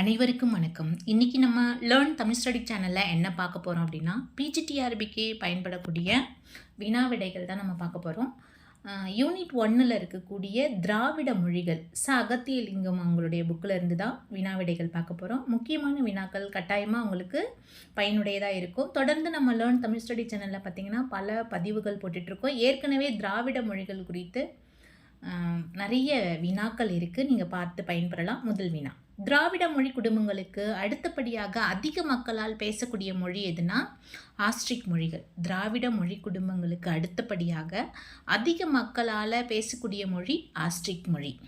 அனைவருக்கும் வணக்கம். இன்றைக்கி நம்ம லேர்ன் தமிழ் ஸ்டடி சேனலில் என்ன பார்க்க போகிறோம் அப்படின்னா பிஜிடிஆர்பிக்கு பயன்படக்கூடிய வினா விடைகள் தான் நம்ம பார்க்க போகிறோம் யூனிட் ஒன்னில் இருக்கக்கூடிய திராவிட மொழிகள் ச அகத்தியலிங்கம் அவங்களுடைய புக்கில் இருந்து தான் வினா விடைகள் பார்க்க போகிறோம் முக்கியமான வினாக்கள் கட்டாயமாக உங்களுக்கு பயனுடையதாக இருக்கும். தொடர்ந்து நம்ம லேர்ன் தமிழ் ஸ்டடி சேனலில் பார்த்தீங்கன்னா பல பதிவுகள் போட்டுட்ருக்கோம் ஏற்கனவே திராவிட மொழிகள் குறித்து நிறைய வினாக்கள் இருக்குது நீங்கள் பார்த்து பயன்பெறலாம். முதல் வினா. திராவிட மொழி குடும்பங்களுக்கு அடுத்தபடியாக அதிக மக்களால் பேசக்கூடிய மொழி எதுனா? ஆஸ்ட்ரிக் மொழிகள். திராவிட மொழி குடும்பங்களுக்கு அடுத்தபடியாக அதிக மக்களால் பேசக்கூடிய மொழி ஆஸ்ட்ரிக் மொழி.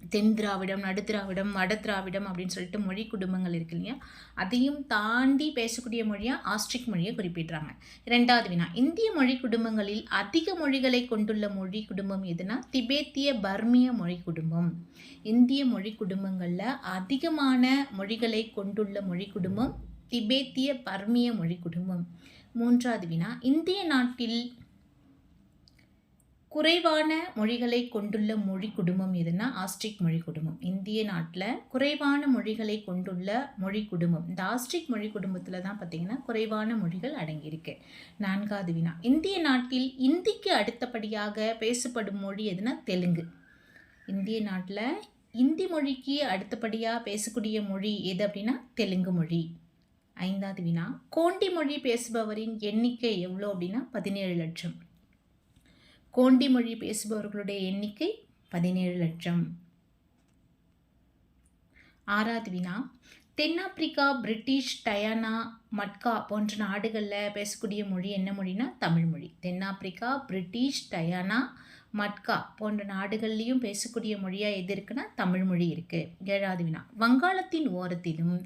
தென் திராவிடம் நடு திராவிடம் வட திராவிடம் அப்படின்னு சொல்லிட்டு மொழி குடும்பங்கள் இருக்கு இல்லையா? அதையும் தாண்டி பேசக்கூடிய மொழியாக ஆஸ்ட்ரிக் மொழியை குறிப்பிடுறாங்க. ரெண்டாவது வினா இந்திய மொழி குடும்பங்களில் அதிக மொழிகளை கொண்டுள்ள மொழி குடும்பம் எதுனா? திபேத்திய பர்மிய மொழி குடும்பம். இந்திய மொழி குடும்பங்களில் அதிகமான மொழிகளை கொண்டுள்ள மொழி குடும்பம் திபேத்திய பர்மிய மொழி குடும்பம். மூன்றாவது வினா இந்திய நாட்டில் குறைவான மொழிகளை கொண்டுள்ள மொழி குடும்பம் எதுனா ஆஸ்ட்ரிக் மொழி குடும்பம். இந்திய நாட்டில் குறைவான மொழிகளை கொண்டுள்ள மொழி குடும்பம். இந்த ஆஸ்ட்ரிக் மொழி குடும்பத்தில் தான் பார்த்தீங்கன்னா குறைவான மொழிகள் அடங்கியிருக்கு. நான்காவது வினா. இந்திய நாட்டில் இந்திக்கு அடுத்தபடியாக பேசப்படும் மொழி எதுனா தெலுங்கு. இந்திய நாட்டில் இந்தி மொழிக்கு அடுத்தபடியாக பேசக்கூடிய மொழி எது அப்படின்னா தெலுங்கு மொழி. ஐந்தாவது வினா. கோண்டி மொழி பேசுபவரின் எண்ணிக்கை எவ்வளோ அப்படின்னா பதினேழு லட்சம். கோண்டி மொழி பேசுபவர்களுடைய எண்ணிக்கை பதினேழு லட்சம். ஆறாவது வினா தென்னாப்பிரிக்கா பிரிட்டிஷ் டயானா மட்கா போன்ற நாடுகளில் பேசக்கூடிய மொழி என்ன மொழினா தமிழ் மொழி. தென்னாப்பிரிக்கா பிரிட்டிஷ் டயானா மட்கா போன்ற நாடுகள்லேயும் பேசக்கூடிய மொழியாக எது இருக்குன்னா தமிழ் மொழி இருக்குது ஏழாவது வினா வங்காளத்தின் ஓரத்திலும்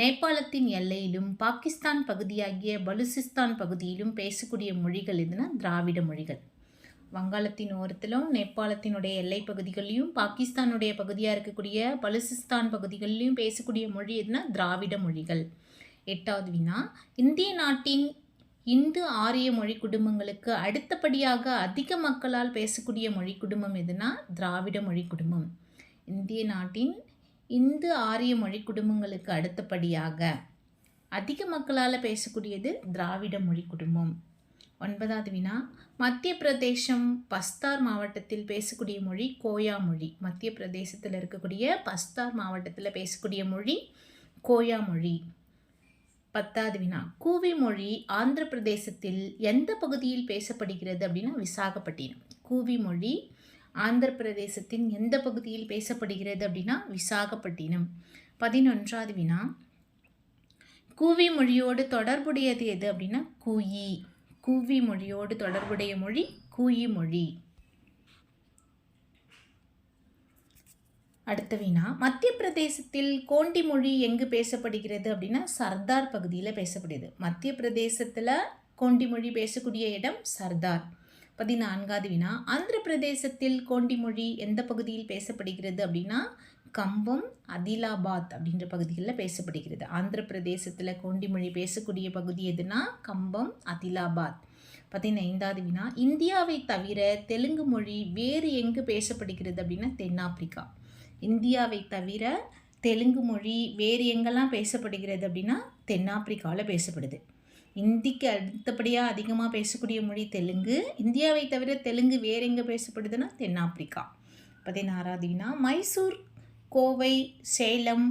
நேபாளத்தின் எல்லையிலும் பாகிஸ்தான் பகுதியாகிய பலுசிஸ்தான் பகுதியிலும் பேசக்கூடிய மொழிகள் எதுனா திராவிட மொழிகள். வங்காளத்தின் ஓரத்திலும் நேபாளத்தினுடைய எல்லை பகுதிகளிலும் பாகிஸ்தானுடைய பகுதியாக இருக்கக்கூடிய பலுசிஸ்தான் பகுதிகளிலும் பேசக்கூடிய மொழி எதுனா திராவிட மொழிகள். எட்டாவது வினா இந்திய நாட்டின் இந்து ஆரிய மொழி குடும்பங்களுக்கு அடுத்தபடியாக அதிக மக்களால் பேசக்கூடிய மொழி குடும்பம் எதுனா திராவிட மொழி குடும்பம். இந்திய நாட்டின் இந்து ஆரிய மொழி குடும்பங்களுக்கு அடுத்தபடியாக அதிக மக்களால் பேசக்கூடியது திராவிட மொழி குடும்பம். ஒன்பதாவது வினா மத்திய பிரதேசம் பஸ்தார் மாவட்டத்தில் பேசக்கூடிய மொழி கோயா மொழி. மத்திய பிரதேசத்தில் இருக்கக்கூடிய பஸ்தார் மாவட்டத்தில் பேசக்கூடிய மொழி கோயா மொழி. பத்தாவது வினா கூவி மொழி ஆந்திர பிரதேசத்தில் எந்த பகுதியில் பேசப்படுகிறது அப்படின்னா விசாகப்பட்டினம். கூவி மொழி ஆந்திர பிரதேசத்தின் எந்த பகுதியில் பேசப்படுகிறது அப்படின்னா விசாகப்பட்டினம். பதினொன்றாவது வினா கூவி மொழியோடு தொடர்புடையது எது அப்படின்னா கூயி. கூவி மொழியோடு தொடர்புடைய மொழி கூயி மொழி. அடுத்த வினா மத்திய பிரதேசத்தில் கோண்டி மொழி எங்கு பேசப்படுகிறது அப்படின்னா சர்தார் பகுதியில் பேசப்படுது. மத்திய பிரதேசத்தில் கோண்டி மொழி பேசக்கூடிய இடம் சர்தார். பதினான்காவது வினா ஆந்திர பிரதேசத்தில் கோண்டி மொழி எந்த பகுதியில் பேசப்படுகிறது அப்படின்னா கம்பம் அதிலாபாத் அப்படின்ற பகுதிகளில் பேசப்படுகிறது. ஆந்திர பிரதேசத்தில் கோண்டி மொழி பேசக்கூடிய பகுதி எதுனா கம்பம் அதிலாபாத். பதினைந்தாவது வினா இந்தியாவை தவிர தெலுங்கு மொழி வேறு எங்கு பேசப்படுகிறது அப்படின்னா தென்னாப்பிரிக்கா. இந்தியாவை தவிர தெலுங்கு மொழி வேறு எங்கெல்லாம் பேசப்படுகிறது அப்படின்னா தென்னாப்பிரிக்காவில் பேசப்படுது. இந்திக்கு அடுத்தபடியாக அதிகமாக பேசக்கூடிய மொழி தெலுங்கு. இந்தியாவை தவிர தெலுங்கு வேறு எங்கே பேசப்படுதுன்னா தென்னாப்பிரிக்கா. பதினாறாவது வினா மைசூர் கோவை சேலம்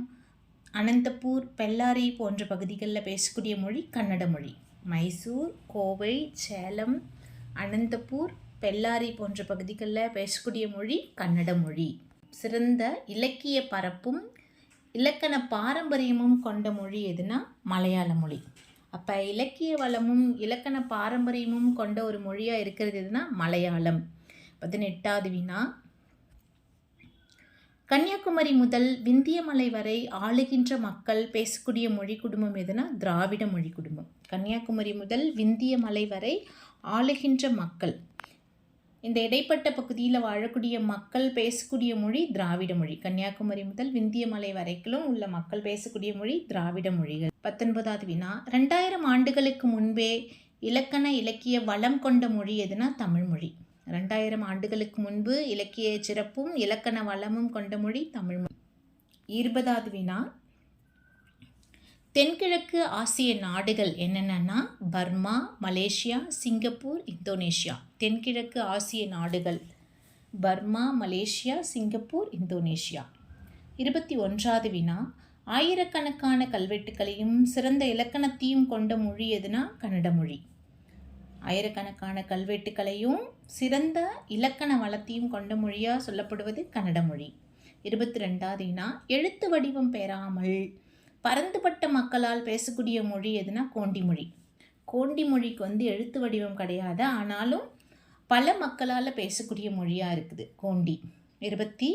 அனந்தபூர் பெல்லாரி போன்ற பகுதிகளில் பேசக்கூடிய மொழி கன்னட மொழி. மைசூர் கோவை சேலம் அனந்தபூர் பெல்லாரி போன்ற பகுதிகளில் பேசக்கூடிய மொழி கன்னட மொழி. சிறந்த இலக்கிய பரப்பும் இலக்கண பாரம்பரியமும் கொண்ட மொழி எதுனா மலையாள மொழி. அப்போ இலக்கிய வளமும் இலக்கண பாரம்பரியமும் கொண்ட ஒரு மொழியாக இருக்கிறது எதுனா மலையாளம். பதினெட்டாவது வினா கன்னியாகுமரி முதல் விந்தியமலை வரை ஆளுகின்ற மக்கள் பேசக்கூடிய மொழி குடும்பம் எதுனா திராவிட மொழி குடும்பம். கன்னியாகுமரி முதல் விந்தியமலை வரை ஆளுகின்ற மக்கள். இந்த இடைப்பட்ட பகுதியில் வாழக்கூடிய மக்கள் பேசக்கூடிய மொழி திராவிட மொழி. கன்னியாகுமரி முதல் விந்தியமலை வரைக்கும் உள்ள மக்கள் பேசக்கூடிய மொழி திராவிட மொழிகள். பத்தொன்பதாவது வினா. ரெண்டாயிரம் ஆண்டுகளுக்கு முன்பே இலக்கண இலக்கிய வளம் கொண்ட மொழி எதுனா தமிழ் மொழி. ரெண்டாயிரம் ஆண்டுகளுக்கு முன்பு இலக்கிய சிறப்பும் இலக்கண வளமும் கொண்ட மொழி தமிழ் மொழி. இருபதாவது வினா. தென்கிழக்கு ஆசிய நாடுகள் என்னென்னா பர்மா மலேசியா சிங்கப்பூர் இந்தோனேஷியா. தென்கிழக்கு ஆசிய நாடுகள். Burma Malaysia Singapore Indonesia. இருபத்தி ஒன்றாவது வினா. ஆயிரக்கணக்கான கல்வெட்டுக்களையும் சிறந்த இலக்கணத்தையும் கொண்ட மொழி எதுனா கன்னட மொழி. ஆயிரக்கணக்கான கல்வெட்டுக்களையும் சிறந்த இலக்கண வளத்தையும் கொண்ட மொழியாக சொல்லப்படுவது கன்னட மொழி. இருபத்தி ரெண்டாவது வினா எழுத்து வடிவம் பெறாமல் பரந்துபட்ட மக்களால் பேசக்கூடிய மொழி எதுனா கோண்டி மொழி. கோண்டி மொழிக்கு வந்து எழுத்து வடிவம் கிடையாது ஆனாலும் பல மக்களால் பேசக்கூடிய மொழியாக இருக்குது கோண்டி. இருபத்தி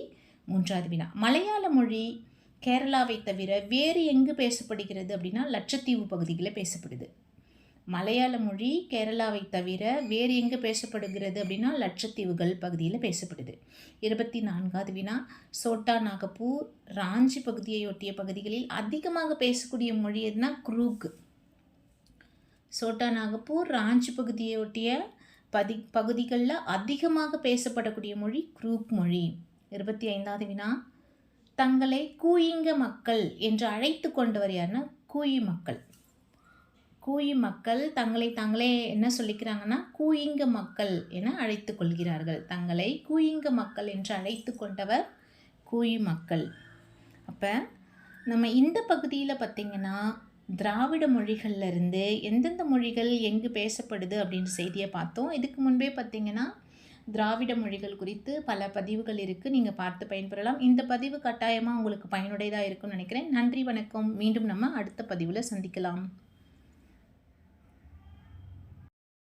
மூன்றாவது வினா மலையாள மொழி கேரளாவை தவிர வேறு எங்கு பேசப்படுகிறது அப்படின்னா லட்சத்தீவு பகுதிகளில் பேசப்படுது. மலையாள மொழி கேரளாவை தவிர வேறு எங்கே பேசப்படுகிறது அப்படின்னா லட்சத்தீவுகள் பகுதியில் பேசப்படுது. இருபத்தி நான்காவது வினா சோட்டா நாகப்பூர் ராஞ்சி பகுதியை ஒட்டிய பகுதிகளில் அதிகமாக பேசக்கூடிய மொழி எதுனா குரூக். சோட்டா நாகப்பூர் ராஞ்சி பகுதியை ஒட்டிய பதி பகுதிகளில் அதிகமாக பேசப்படக்கூடிய மொழி குரூக் மொழி. இருபத்தி ஐந்தாவது வினா தங்களை கூயிங்க மக்கள் என்று அழைத்து கொண்டவர் யாருன்னா கூயி மக்கள். கூயி மக்கள் தங்களை தாங்களே என்ன சொல்லிக்கிறாங்கன்னா கூயிங்க மக்கள் என அழைத்து கொள்கிறார்கள். தங்களை கூயிங்க மக்கள் என்று அழைத்து கொண்டவர் கூயி மக்கள். அப்போ நம்ம இந்த பகுதியில் பார்த்திங்கன்னா திராவிட மொழிகள்லேருந்து எந்தெந்த மொழிகள் எங்கு பேசப்படுது அப்படின்னு செய்தியை பார்த்தோம். இதுக்கு முன்பே பார்த்திங்கன்னா திராவிட மொழிகள் குறித்து பல பதிவுகள் இருக்குது நீங்கள் பார்த்து பயன்பெறலாம். இந்த பதிவு கட்டாயமாக உங்களுக்கு பயனுடையதாக இருக்கும்னு நினைக்கிறேன். நன்றி வணக்கம். மீண்டும் நம்ம அடுத்த பதிவில் சந்திக்கலாம்.